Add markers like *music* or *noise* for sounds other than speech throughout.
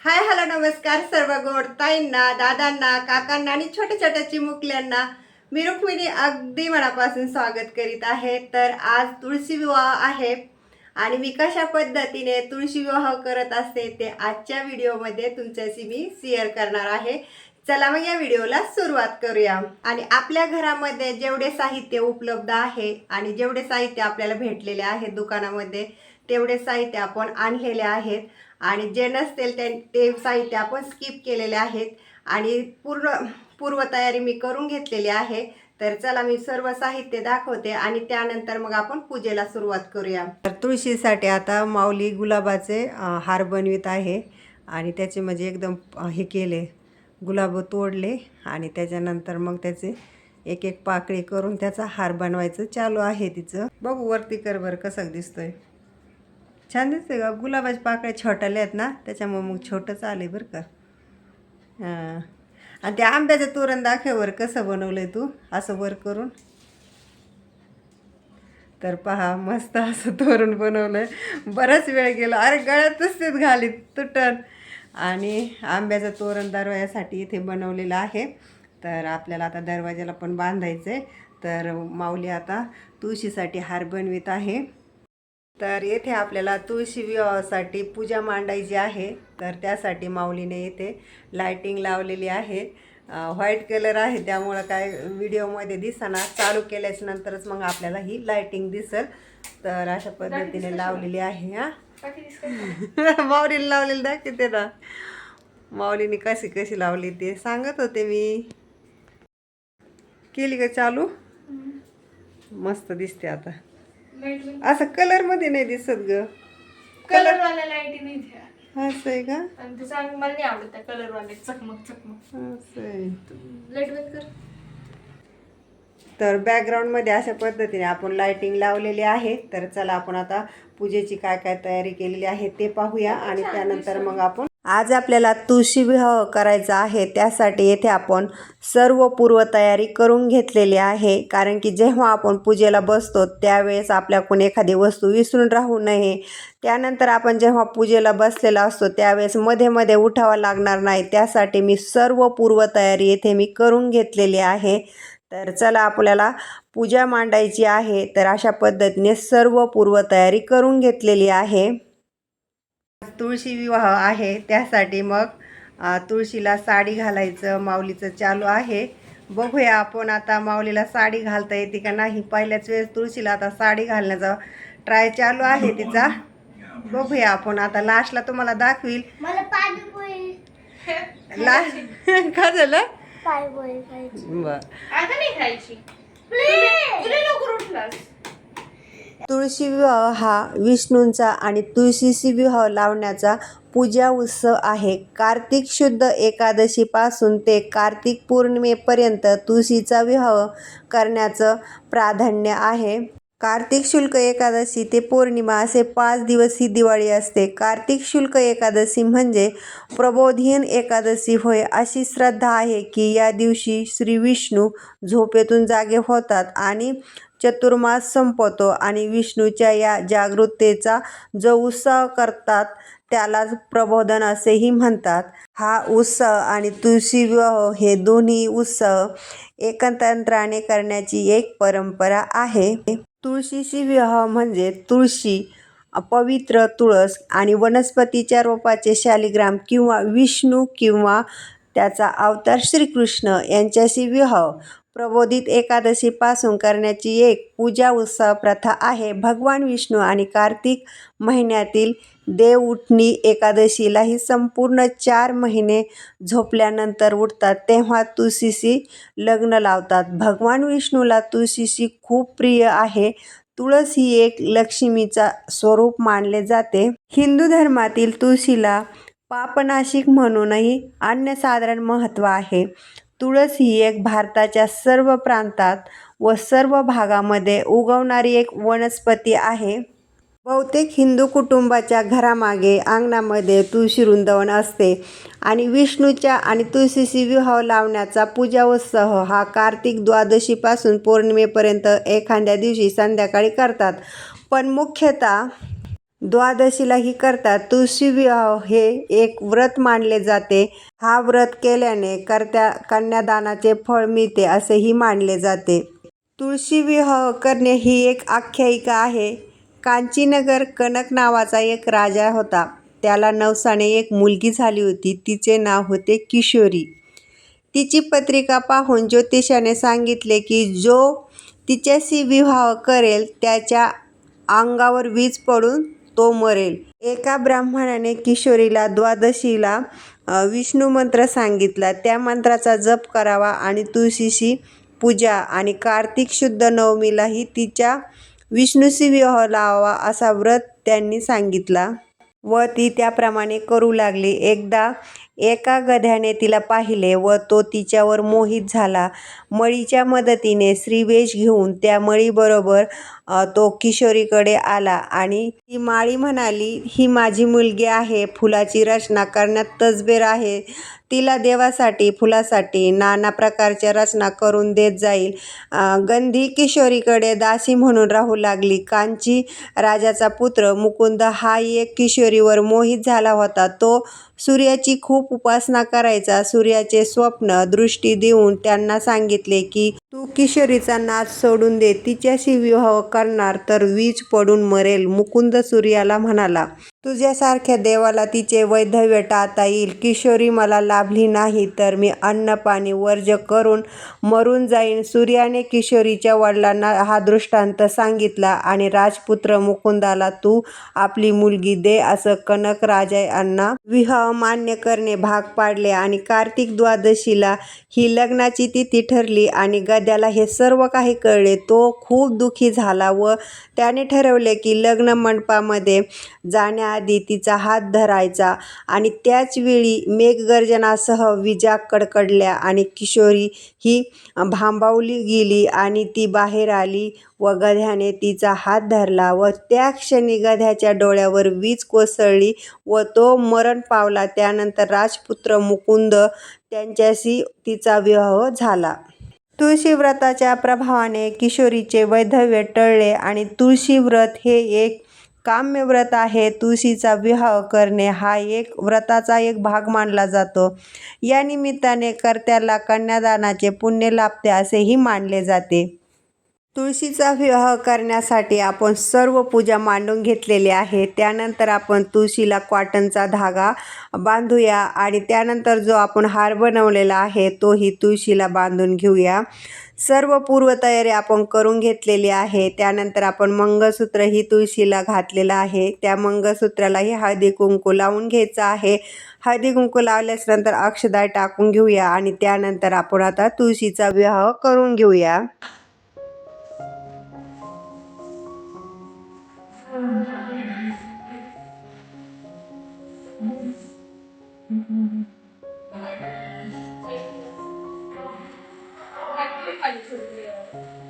Hi hello नमस्कार सर्व गोड ताईंना दादांना काकांना आणि छोट्या छोट्या चिमुकल्यांना. मी रुक्मिणी अगदी मनापासून स्वागत करीत आहे. तर आज तुळशी विवाह आहे आणि मी कशा पद्धतीने तुळशी विवाह करत असते ते आजच्या व्हिडिओमध्ये तुमच्याशी मी शेअर करणार आहे. चला मग या व्हिडिओला सुरुवात करूया. आणि आपल्या घरामध्ये जेवढे साहित्य उपलब्ध आहे आणि जेवढे साहित्य आपल्याला भेटलेले आहे दुकानामध्ये तेवढे साहित्य आपण आणलेले आहेत. आणि जे नसतील ते ते साहित्य आपण स्किप केलेले आहेत. आणि पूर्ण पूर्वतयारी मी करून घेतलेली आहे. तर चला मी सर्व साहित्य दाखवते आणि त्यानंतर मग आपण पूजेला सुरुवात करूया. तर तुळशीसाठी आता माऊली गुलाबाचे हार बनवित आहे. आणि त्याचे म्हणजे एकदम हे केले गुलाब तोडले. आणि त्याच्यानंतर मग त्याचे एक एक पाकळी करून त्याचा हार बनवायचं चालू आहे तिचं. बघू वरती कर बरं कसं दिसतोय. छान दिसते का गुलाबाच्या पाकळ्या छोट्याल्या आहेत ना त्याच्यामुळे मग छोटंच आले बरं का. हां. आणि त्या आंब्याचं तोरण दाखव्यावर कसं बनवलं आहे तू असं वर करून. तर पहा मस्त असं तोरण बनवलंय. बराच वेळ गेला. अरे गळ्यातच तेच घालीत तुटन आणि आंब्याचं तोरण दरवाजासाठी इथे बनवलेलं आहे. तर आपल्याला आता दरवाजाला पण बांधायचं आहे तर माऊली आता तुळशीसाठी हार बनवित आहे. तर येथे आपल्याला तुळशी विवाहासाठी पूजा मांडायची आहे. तर त्यासाठी माऊलीने येथे लायटिंग लावलेली आहे. व्हाईट कलर आहे. त्यामुळं काय व्हिडिओमध्ये दिसना. चालू केल्याच्या नंतरच मग आपल्याला ही लायटिंग दिसल. तर अशा पद्धतीने लावलेली आहे हा. *laughs* माऊलीने लावलेली दाखवते ना. माऊलीने कशी कशी लावली ते सांगत होते मी. केली का चालू? मस्त दिसते आता. असं कलरमध्ये नाही दिसत ग. कलर वाल्या लाईटी नाही द्या असं आहे का? आणि ते सांग मला नाही आवडत त्या कलर वाले चकमक चकमक. असं आहे. लाइट बंद कर. तर बॅकग्राऊंडमध्ये अशा पद्धतीने आपण लाइटिंग लावलेली आहे. तर चला आपण आता पूजेची काय काय तयारी केलेली आहे ते पाहूया. आणि त्यानंतर मग आपण आज आपल्याला तुळशी विवाह करायचा आहे त्यासाठी येथे आपण सर्व पूर्वतयारी करून घेतलेली आहे. कारण की जेव्हा आपण पूजेला बसतो त्यावेळेस आपल्याकडून एखादी वस्तू विसरून राहू नये. त्यानंतर आपण जेव्हा पूजेला बसलेला असतो त्यावेळेस मध्ये मध्ये उठावा लागणार नाही. त्यासाठी मी सर्व पूर्वतयारी येथे मी करून घेतलेली आहे. तर चला आपल्याला पूजा मांडायची आहे. तर अशा पद्धतीने सर्व पूर्वतयारी करून घेतलेली आहे. तुळशी विवाह आहे त्यासाठी मग तुळशीला साडी घालायचं माऊलीचं चालू आहे. बघूया आपण आता माऊलीला साडी घालता येते का नाही. पहिल्याच वेळेस तुळशीला आता साडी घालण्याचा ट्राय चालू आहे तिचा. बघूया आपण आता लास्टला तुम्हाला दाखवील. लास्ट *laughs* का झालं? बर आता नाही खायची तुला तुला लवकर उठलास तुळशी विवाह हा विष्णूंचा आणि तुळशीशी विवाह लावण्याचा पूजा उत्सव आहे. कार्तिक शुद्ध एकादशीपासून ते कार्तिक पौर्णिमेपर्यंत तुळशीचा विवाह करण्याचं प्राधान्य आहे. कार्तिक शुल्क एकादशी ते पौर्णिमा असे पाच दिवस ही दिवाळी असते. कार्तिक शुल्क एकादशी म्हणजे प्रबोधिन एकादशी होय अशी श्रद्धा आहे की या दिवशी श्री विष्णू झोपेतून जागे होतात आणि चतुर्मास संपवतो आणि विष्णूच्या या जागृततेचा जो उत्सव करतात त्यालाच प्रबोधन असेही म्हणतात. हा उत्सव आणि तुळशी विवाह हे दोन्ही उत्सव एकतंत्राने करण्याची एक परंपरा आहे. तुळशीशी विवाह म्हणजे तुळशी पवित्र तुळस आणि वनस्पतीच्या रोपाचे शालिग्राम किंवा विष्णू किंवा त्याचा अवतार श्रीकृष्ण यांच्याशी विवाह. प्रबोधित एकादशीपासून करण्याची एक पूजा उत्सव प्रथा आहे. भगवान विष्णू आणि कार्तिक महिन्यातील देव उठणी एकादशीला ही संपूर्ण चार महिने झोपल्यानंतर उठतात. तेव्हा तुळशीशी लग्न लावतात. भगवान विष्णूला तुळशीशी खूप प्रिय आहे. तुळस ही एक लक्ष्मीचा स्वरूप मानले जाते. हिंदू धर्मातील तुळशीला पापनाशिक म्हणूनही अन्यसाधारण महत्त्व आहे. तुळस ही एक भारताच्या सर्व प्रांतात व सर्व भागामध्ये उगवणारी एक वनस्पती आहे. बहुतेक हिंदू कुटुंबाच्या घरामागे अंगणामध्ये तुळशी वृंदावन असते आणि विष्णूच्या आणि तुळशीशी विवाह लावण्याचा पूजा उत्सव हा कार्तिक द्वादशीपासून पौर्णिमेपर्यंत एखाद्या दिवशी संध्याकाळी करतात. पण मुख्यतः द्वादशीलाही करतात. तुळशी विवाह हे एक व्रत मानले जाते. हा व्रत केल्याने करत्या कन्यादानाचे फळ मिळते असेही मानले जाते. तुळशी विवाह करणे ही एक आख्यायिका आहे. कांचीनगर कनक नावाचा एक राजा होता. त्याला नवसाने एक मुलगी झाली होती. तिचे नाव होते किशोरी. तिची पत्रिका पाहून ज्योतिषाने सांगितले की जो तिच्याशी विवाह करेल त्याच्या अंगावर वीज पडून तो मरेल. एका ब्राह्मणाने किशोरीला द्वादशीला विष्णू मंत्र सांगितला. त्या मंत्राचा जप करावा आणि तुळशीशी पूजा आणि कार्तिक शुद्ध नवमीलाही तिच्या विष्णूशी विवाह लावावा असा व्रत त्यांनी सांगितला. व ती त्याप्रमाणे करू लागली. एकदा एका गध्याने तिला पाहिले व तो तिच्यावर मोहित झाला. मळीच्या मदतीने श्रीवेश घेऊन त्या मळीबरोबर तो किशोरीकडे आला आणि ती माळी म्हणाली ही माझी मुलगी आहे फुलाची रचना करण्यात तजबेर आहे. तिला देवासाठी फुलासाठी नाना प्रकारच्या रचना करून देत जाईल. गंधी किशोरीकडे दासी म्हणून राहू लागली. कांची राजाचा पुत्र मुकुंद हा एक किशोरीवर मोहित झाला होता. तो सूर्याची खूप उपासना करायचा सूर्याचे स्वप्न दृष्टी देऊन त्यांना सांगितले की तू किशोरीचा नाच सोडून दे तिच्याशी विवाह करणार तर वीज पडून मरेल मुकुंद सूर्याला म्हणाला. तुझ्यासारख्या देवाला तिचे वैधव्य टाळता येईल. किशोरी मला लाभली नाही तर मी अन्न पाणी वर्ज करून मरून जाईन. सूर्याने किशोरीच्या वडिलांना हा दृष्टांत सांगितला आणि राजपुत्र मुकुंदाला तू आपली मुलगी दे असं कनक यांना विवाह मान्य करणे भाग पाडले आणि कार्तिक द्वादशीला ही लग्नाची तिथी ठरली आणि गद्याला हे सर्व काही कळले. तो खूप दुःखी झाला व त्याने ठरवले की लग्न मंडपामध्ये जाण्याआधी तिचा हात धरायचा आणि त्याच वेळी मेघगर्जनासह विजा कडकडल्या आणि किशोरी ही भांबावली गेली आणि ती बाहेर आली व गध्याने तिचा हात धरला व त्या क्षणी गध्याच्या डोळ्यावर वीज कोसळली व तो मरण पावला. त्यानंतर राजपुत्र मुकुंद त्यांच्याशी तिचा विवाह झाला. तुळशी व्रताच्या प्रभावाने किशोरीचे वैधव्य टळले आणि तुळशी व्रत हे एक काम्य व्रत आहे. तुळशीचा विवाह करणे हा एक व्रताचा एक भाग मानला जातो. या निमित्ताने कर्त्याला कन्यादानाचे पुण्य लाभते असेही मानले जाते. तुळशीचा विवाह करण्यासाठी आपण सर्व पूजा मांडून घेतलेली आहे. त्यानंतर आपण तुळशीला कॉटनचा धागा बांधूया आणि त्यानंतर जो आपण हार बनवलेला आहे तोही तुळशीला बांधून घेऊया. सर्व पूर्वतयारी आपण करून घेतलेली आहे. त्यानंतर आपण मंगळसूत्रही तुळशीला घातलेलं आहे. त्या मंगळसूत्रालाही हळदी कुंकू लावून घ्यायचं आहे. हळदी कुंकू लावल्यास नंतर अक्षदाय टाकून घेऊया आणि त्यानंतर आपण आता तुळशीचा विवाह करून घेऊया. 아니, 좋네요.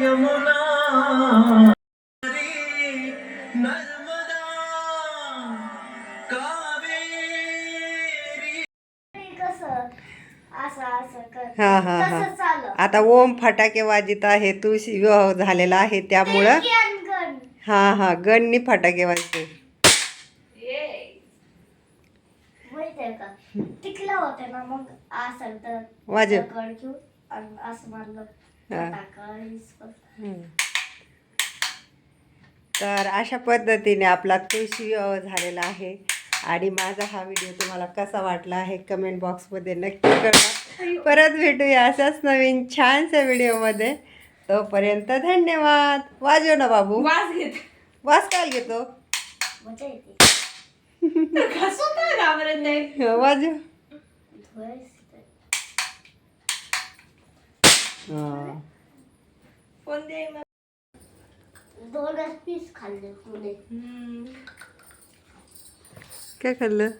यमुना नर्मदा कावेरी। कसं असं असं कर हा, हा, हा. तसं चालू. आता ओम फटाके वाजित आहे तुळशी विवाह झालेला आहे त्यामुळं हा हा गणनी फटाके वाजते. वाजव. हा. तर अशा पद्धतीने आपला तुळशी विवाह झालेला आहे. आणि माझा हा व्हिडिओ तुम्हाला कसा वाटला आहे कमेंट बॉक्समध्ये नक्की कळवा. परत भेटूया अशाच नवीन छानशा व्हिडिओमध्ये तोपर्यंत धन्यवाद. वाजव ना बाबू. वास घेत. वास घेतो. *laughs* वाजव धुवायचं. हा. फोन दे मग. दोनच पीस खाल्ले पुढे हम्म. काय खाल्लं